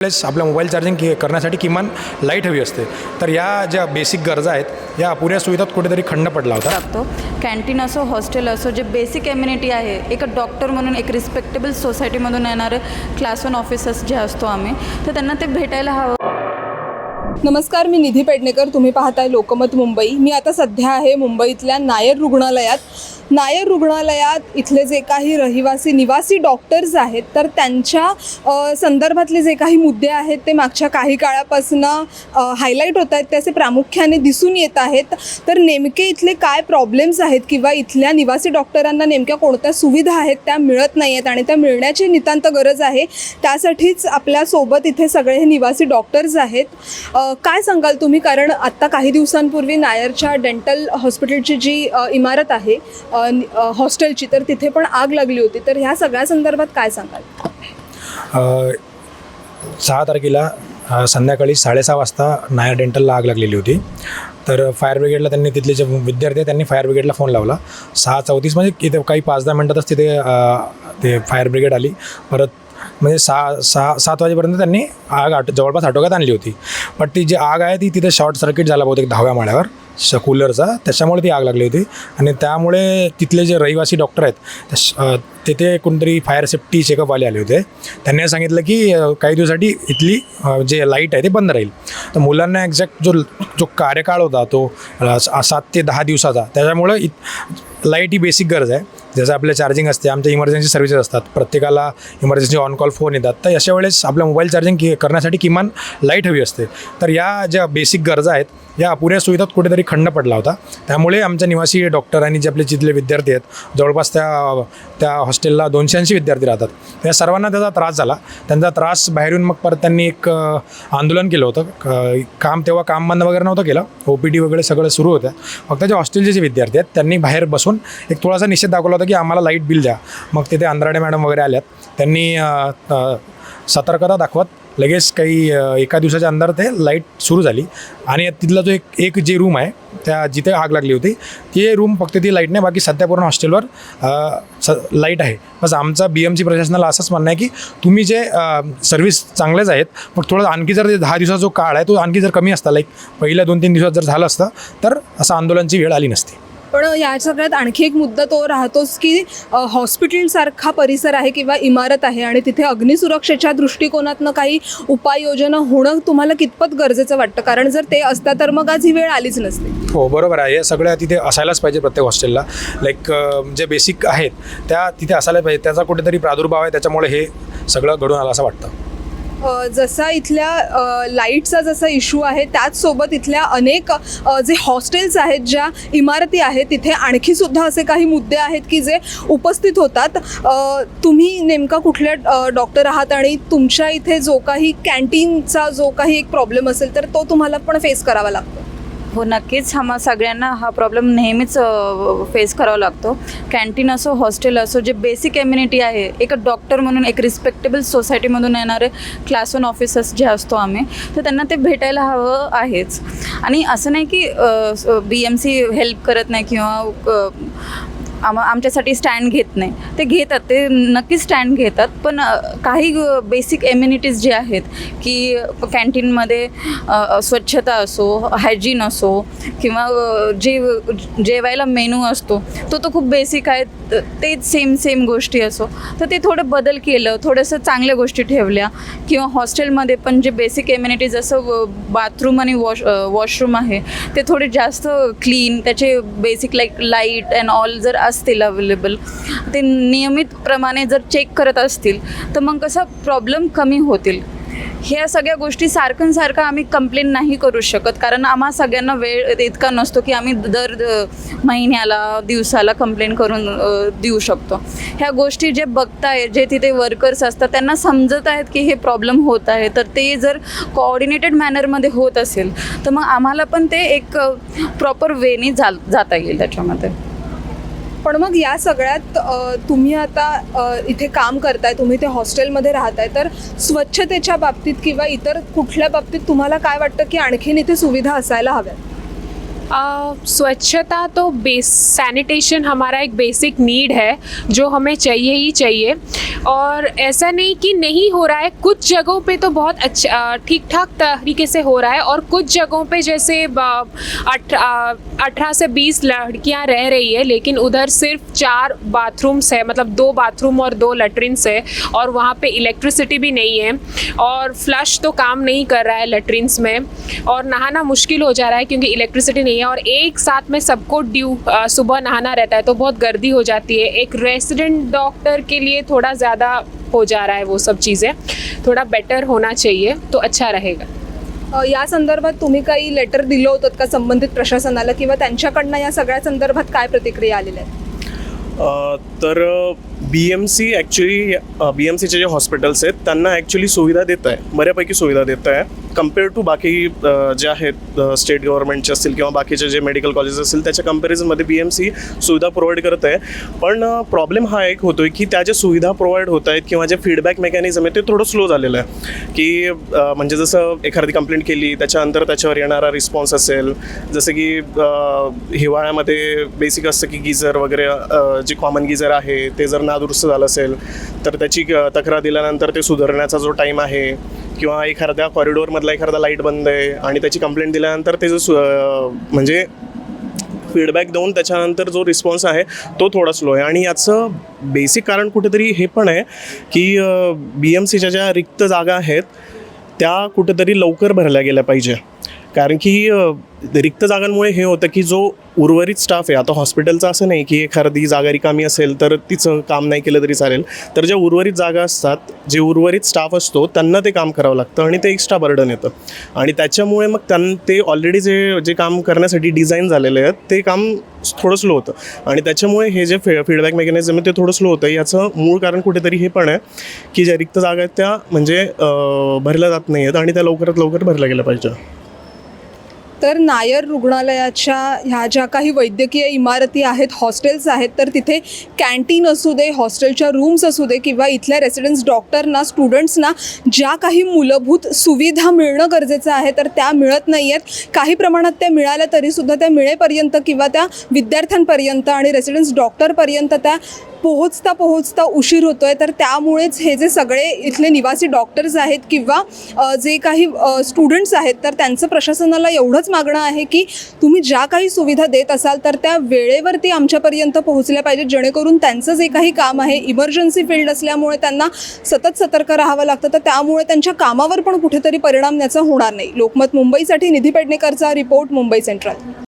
Plus आपल्या mobile charging कि करण्यासाठी किमान लाइट हवी असते. तर या ज्या बेसिक गरजा आहेत या अपुऱ्या सुविधात कुठेतरी खंड पडला होता. लागतो कॅन्टीन असो हॉस्टेल असो जे बेसिक एम्युनिटी आहे एक डॉक्टर म्हणून एक रिस्पेक्टेबल सोसायटीमधून येणारे क्लास वन ऑफिसर्स जे असतो आम्ही तर त्यांना ते भेटायला हवं. नमस्कार मी निधी पेडणेकर. तुम्ही पाहताय लोकमत मुंबई. मी आता सध्या आहे मुंबईतल्या नायर रुग्णालयात. नायर रुग्णालयात इथले जे काही रहिवासी निवासी डॉक्टर्स आहेत तर त्यांच्या संदर्भातले जे काही मुद्दे आहेत ते मागच्या काही काळापासून हायलाईट होत आहेत ते असे प्रामुख्याने दिसून येत आहेत. तर नेमके इथले काय प्रॉब्लेम्स आहेत किंवा इथल्या निवासी डॉक्टरांना नेमक्या कोणत्या सुविधा आहेत त्या मिळत नाही आहेत आणि त्या मिळण्याची नितांत गरज आहे. त्यासाठीच आपल्यासोबत इथे सगळे हे निवासी डॉक्टर्स आहेत. काय सांगाल तुम्ही? कारण आत्ता काही दिवसांपूर्वी नायरच्या डेंटल हॉस्पिटलची जी इमारत आहे हॉस्टेलची तर तिथे पण आग लागली होती. तर ह्या सगळ्या संदर्भात काय सांगाल? सहा तारखेला संध्याकाळी साडेसहा वाजता नायर डेंटलला आग लागलेली होती. तर फायर ब्रिगेडला त्यांनी तिथले जे विद्यार्थी त्यांनी फायर ब्रिगेडला फोन लावला. सहा चौतीस म्हणजे इथे काही पाच दहा मिनटातच तिथे ते फायर ब्रिगेड आली. परत म्हणजे सहा सहा सात वाजेपर्यंत त्यांनी आग आट जवळपास आटोक्यात आणली होती. पण ती जी आग आहे ती तिथे शॉर्ट सर्किट झाला बहुतेक दहाव्या माळ्यावर. श कूलरचा. त्याच्यामुळे ती आग लागली होती. आणि त्यामुळे तिथले जे रहिवासी डॉक्टर आहेत तिथे कोणतरी फायर सेफ्टी चेकअपवाले आले होते. त्यांनी सांगितलं की काही दिवसासाठी इथली जे लाइट आहे ते बंद राहील. तर मुलांना एक्झॅक्ट जो जो कार्यकाळ होता तो सात ते दहा दिवसाचा. त्याच्यामुळं इत लाइट ही बेसिक गरज आहे. जसं आपलं चार्जिंग असते आमच्या इमर्जन्सी सर्व्हिसेस असतात. प्रत्येकाला इमर्जन्सी ऑन कॉल फोन येतात. तर अशा वेळेस आपलं मोबाईल चार्जिंग की करण्यासाठी किमान लाइट हवी असते. तर या ज्या बेसिक गरजा आहेत या अपुऱ्या सुविधात कुठेतरी खंड पडला होता. त्यामुळे आमच्या निवासी डॉक्टर आणि जे आपले जिथले विद्यार्थी आहेत जवळपास त्या त्या हॉस्टेलला दोनशे ऐंशी विद्यार्थी राहतात. त्या सर्वांना त्याचा त्रास झाला. त्यांचा त्रास बाहेरून मग परत त्यांनी एक आंदोलन केलं होतं. काम तेव्हा काम बंद वगैरे नव्हतं केलं. ओ पी डी वगैरे सगळं सुरू होतं फक्त जे हॉस्टेलचे जे विद्यार्थी आहेत त्यांनी बाहेर बसून एक थोडासा निषेध दाखवला होतं की आम्हाला लाइट बिल द्या. मग तिथे अंधराडे मॅडम वगैरे आल्यात. त्यांनी सतर्कता दाखवत लगेच काही एका दिवसाच्या अंदर ते लाइट सुरू झाली. आणि तिथला जो एक एक जे रूम आहे त्या जिथे आग लागली होती ते रूम फक्त ती लाइट नाही बाकी सध्या पूर्ण हॉस्टेलवर स लाइट आहे. बस आमचा बी एम सी प्रशासनाला असंच म्हणणं आहे की तुम्ही जे सर्व्हिस चांगलेच आहेत मग थोडं आणखी जर दहा दिवसाचा जो काळ आहे तो आणखी जर कमी असता लाईक पहिल्या दोन तीन दिवसात जर झालं असतं तर असं आंदोलनची वेळ आली नसती. पण या सगळ्यात आणखी एक मुद्दा तो राहतोच की हॉस्पिटलसारखा परिसर आहे किंवा इमारत आहे आणि तिथे अग्निसुरक्षेच्या दृष्टिकोनातनं काही उपाययोजना होणं तुम्हाला कितपत गरजेचं वाटतं? कारण जर ते असतं तर मग आज ही वेळ आलीच नसते. हो बरोबर आहे. हे सगळ्या तिथे असायलाच पाहिजे प्रत्येक हॉस्टेलला. लाईक जे बेसिक आहेत त्या तिथे असायला पाहिजे. त्याचा कुठेतरी प्रादुर्भाव आहे त्याच्यामुळे हे सगळं घडून आलं असं वाटतं. जसा इथल्या लाईटचा जसा इश्यू आहे त्याचसोबत इथल्या अनेक जे हॉस्टेल्स आहेत ज्या इमारती आहेत तिथे आणखी सुद्धा असे काही मुद्दे आहेत की जे उपस्थित होतात. तुम्ही नेमका कुठल्या डॉक्टर आहात आणि तुमच्या इथे जो काही कॅन्टीनचा जो काही एक प्रॉब्लेम असेल तर तो तुम्हाला पण फेस करावा लागतो. हो नक्कीच. आम्हा सगळ्यांना हा प्रॉब्लेम नेहमीच फेस करावा लागतो. कॅन्टीन असो हॉस्टेल असो जे बेसिक एम्युनिटी आहे एक डॉक्टर म्हणून एक रिस्पेक्टेबल सोसायटीमधून येणारे क्लास वन ऑफिसर्स जे असतो आम्ही तर त्यांना ते भेटायला हवं आहेच. आणि असं नाही की बी एम सी हेल्प करत नाही किंवा आम आमच्यासाठी स्टँड घेत नाही. ते घेतात ते नक्कीच स्टँड घेतात पण काही बेसिक एम्युनिटीज जे आहेत की कॅन्टीनमध्ये स्वच्छता असो हायजीन असो किंवा जे जेवायला मेनू असतो तो तो खूप बेसिक आहे तेच सेम सेम गोष्टी असो. तर ते थोडं बदल केलं थोडंसं चांगल्या गोष्टी ठेवल्या किंवा हॉस्टेलमध्ये पण जे बेसिक एम्युनिटीज असं बाथरूम आणि वॉश वॉशरूम आहे ते थोडे जास्त क्लीन त्याचे basic like light and all जर असतील अवेलेबल ते नियमितप्रमाणे जर चेक करत असतील तर मग कसं प्रॉब्लेम कमी होतील. ह्या सगळ्या गोष्टी सारखं सारखं आम्ही कंप्लेन नाही करू शकत. कारण आम्हा सगळ्यांना वेळ इतका नसतो की आम्ही दर महिन्याला दिवसाला कंप्लेन करून देऊ शकतो. ह्या गोष्टी जे बघताय जे तिथे वर्कर्स असतात त्यांना समजत आहेत की हे प्रॉब्लेम होत आहे. तर ते जर कोऑर्डिनेटेड मॅनरमध्ये होत असेल तर मग आम्हाला पण ते एक प्रॉपर वेने जा जाता येईल त्याच्यामध्ये. पण मग या सगळ्यात तुम्ही आता इथे काम करताय तुम्ही ते हॉस्टेलमध्ये राहताय तर स्वच्छतेच्या बाबतीत किंवा इतर कुठल्या बाबतीत तुम्हाला काय वाटतं की आणखीन इथे सुविधा असायला हव्यात? स्वच्छता तो बेस सैनिटेशन हमारा एक बेसिक नीड है, जो हमें चाहिए ही चाहिए। और ऐसा नहीं कि नहीं हो रहा है, कुछ जगहों पे तो बहुत अच्छा ठीक ठाक तरीके से हो रहा है, और कुछ जगहों पे जैसे अठारह से बीस लड़कियाँ रह रही है, लेकिन उधर सिर्फ़ चार बाथरूम्स है मतलब दो बाथरूम और दो लेटरिन्स है, और वहाँ पे इलेक्ट्रिसिटी भी नहीं है, और फ्लश तो काम नहीं कर रहा है लेटरिन्स में, और नहाना मुश्किल हो जा रहा है, क्योंकि इलेक्ट्रिसिटी नहीं है और एक साथ में सबको ड्यू सुबह नहाना रहता है तो बहुत गर्दी हो जाती है। एक रेसिडेंट डॉक्टर के लिए थोड़ा ज़्यादा हो जा रहा है वो सब चीज़ें। थोड़ा बेटर होना चाहिए तो अच्छा रहेगा। या संदर्भात तुम्ही काही लेटर दिलं होतं का संबंधित प्रशासनाला किंवा त्यांच्याकडनं या सगळ्या संदर्भात काय प्रतिक्रिया आलेल्या आहेत? अ, तर B M C actually B M सीचे जे हॉस्पिटल्स आहेत त्यांना ॲक्च्युली सुविधा देत आहे. बऱ्यापैकी सुविधा देत आहे. कंपेअर टू बाकी जे आहेत स्टेट गव्हर्नमेंटचे असतील किंवा बाकीचे जे मेडिकल कॉलेज असतील त्याच्या कम्पॅरिझनमध्ये बी एम सी सुविधा प्रोव्हाइड करत आहे. पण प्रॉब्लेम हा एक होतो आहे की त्या ज्या सुविधा प्रोव्हाइड होत आहेत किंवा जे फीडबॅक मेकॅनिझम आहे ते थोडं स्लो झालेलं आहे. की म्हणजे जसं एखादी कंप्लेंट केली त्याच्यानंतर त्याच्यावर येणारा रिस्पॉन्स असेल. जसं की हिवाळ्यामध्ये बेसिक असतं की गिझर वगैरे जे कॉमन गिझर आहे ते जर नादुरुस्त झालं असेल तर त्याची तक्रार दिल्यानंतर ते सुधारण्याचा जो टाईम आहे किंवा एखाद्या कॉरिडोरमधला एखादा लाइट बंद आहे आणि त्याची कंप्लेंट दिल्यानंतर ते जो सु म्हणजे फीडबॅक देऊन त्याच्यानंतर जो रिस्पॉन्स आहे तो थोडा स्लो आहे. आणि याचं बेसिक कारण कुठेतरी हे पण आहे की बी एम सीच्या ज्या रिक्त जागा आहेत त्या कुठेतरी लवकर भरल्या गेल्या पाहिजे. कारण की रिक्त जागांमुळे हे होतं की जो उर्वरित स्टाफ आहे. आता हॉस्पिटलचं असं नाही की एखादी जागा रिकामी असेल तर तिचं काम नाही केलं तरी चालेल. तर ज्या उर्वरित जागा असतात जे उर्वरित स्टाफ असतो त्यांना ते काम करावं लागतं आणि ते एक्स्ट्रा बर्डन येतं. आणि त्याच्यामुळे मग त्यां ते ऑलरेडी जे जे काम करण्यासाठी डिझाईन झालेले आहेत ते काम थोडं स्लो होतं. आणि त्याच्यामुळे हे जे फे फीडबॅक मेकॅनिझम आहे ते थोडं स्लो होतं. याचं मूळ कारण कुठेतरी हे पण आहे की ज्या रिक्त जागा आहेत त्या म्हणजे भरल्या जात नाही आहेत आणि त्या लवकरात लवकर भरल्या गेल्या पाहिजे तर नायर रुग्णालयाच्या ह्या ज्या काही वैद्यकीय इमारती आहेत हॉस्टेल्स आहेत तर तिथे कॅन्टीन असू दे हॉस्टेलच्या रूम्स असू दे किंवा इथल्या रेसिडेंट्स डॉक्टरना स्टुडंट्सना ज्या काही मूलभूत सुविधा मिळणं गरजेचं आहे तर त्या मिळत नाही आहेत काही प्रमाणात त्या मिळाल्या तरीसुद्धा त्या मिळेपर्यंत किंवा त्या विद्यार्थ्यांपर्यंत आणि रेसिडेंट्स डॉक्टरपर्यंत त्या पोहोचता पोहोचता उशीर होतो आहे तर त्यामुळेच हे जे सगळे इथले निवासी डॉक्टर्स आहेत किंवा जे काही स्टुडंट्स आहेत तर त्यांचं प्रशासनाला एवढंच मागणं आहे की तुम्ही ज्या काही सुविधा देत असाल तर त्या वेळेवरती आमच्यापर्यंत पोहोचल्या पाहिजेत. जेणेकरून त्यांचं जे काही काम आहे इमर्जन्सी फील्ड असल्यामुळे त्यांना सतत सतर्क राहावं लागतं. तर त्यामुळे त्यांच्या कामावर पण कुठेतरी परिणाम याचा होणार नाही. लोकमत मुंबईसाठी निधी पेडणेकरचा रिपोर्ट मुंबई सेंट्रल